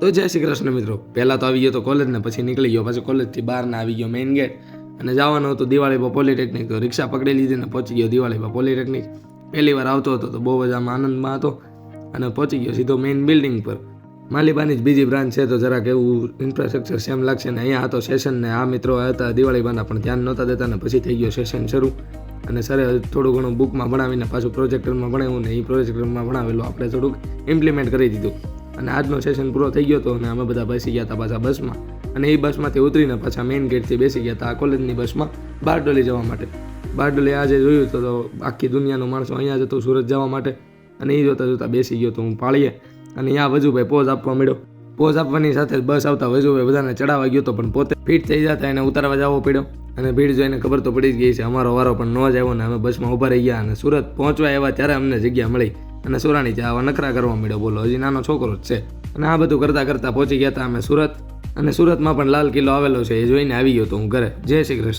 તો જય શ્રી કૃષ્ણ મિત્રો. પહેલાં તો આવી ગયો તો કોલેજ ને પછી નીકળી ગયો. પછી કોલેજથી બહાર ના આવી ગયો મેઇન ગેટ અને જવાનું હતું દિવાળી પર પોલિટેકનિક તો રિક્ષા પકડી લીધી ને પહોંચી ગયો દિવાળી પર પોલિટેકનિક પહેલી વાર આવતો હતો તો બહુ જ આમ આનંદમાં હતો. અને પહોંચી ગયો સીધો મેઇન બિલ્ડિંગ પર. માલીબાની જ બીજી બ્રાન્ચ છે તો જરાક એવું ઇન્ફ્રાસ્ટ્રક્ચર સેમ લાગશે ને અહીંયા હતો સેશન ને આ મિત્રો હતા દિવાળી બાના પણ ધ્યાન નહોતા દેતા ને પછી થઈ ગયો સેશન શરૂ. અને સરે થોડું ઘણું બુકમાં ભણાવીને પાછું પ્રોજેક્ટરમાં ભણાવ્યું ને એ પ્રોજેક્ટરમાં ભણાવેલું આપણે થોડુંક ઇમ્પ્લિમેન્ટ કરી દીધું. અને આજનો સેશન પૂરો થઈ ગયો હતો અને અમે બધા બેસી ગયા હતા પાછા બસમાં. અને એ બસમાંથી ઉતરીને પાછા મેઇન ગેટથી બેસી ગયા હતા આ કોલેજની બસમાં બારડોલી જવા માટે. બારડોલી આજે જોયું તો આખી દુનિયાનો માણસો અહીંયા જતો સુરત જવા માટે. અને એ જોતાં જોતા બેસી ગયો તો હું પાળીએ. અને ત્યાં વજુભાઈ પોઝ આપવા મળ્યો પોઝ આપવાની સાથે બસ આવતા વજુભાઈ બધાને ચડાવવા ગયો તો પણ પોતે ફીટ થઈ જતા એને ઉતારવા જવો પડ્યો. અને ભીડ જોઈને ખબર તો પડી જ ગઈ છે, અમારો વારો પણ ન જ આવ્યો ને અમે બસમાં ઊભા રહી ગયા અને સુરત પહોંચવા એવા ત્યારે અમને જગ્યા મળી. અને સુરાણી ચા આવા નખરા કરવા મળ્યો બોલો, હજી નાનો છોકરો જ છે. અને આ બધું કરતાં કરતાં પહોંચી ગયા હતા અમે સુરત. અને સુરતમાં પણ લાલ કિલ્લો આવેલો છે, એ જોઈને આવી ગયો તો હું ઘરે. જય શ્રી કૃષ્ણ.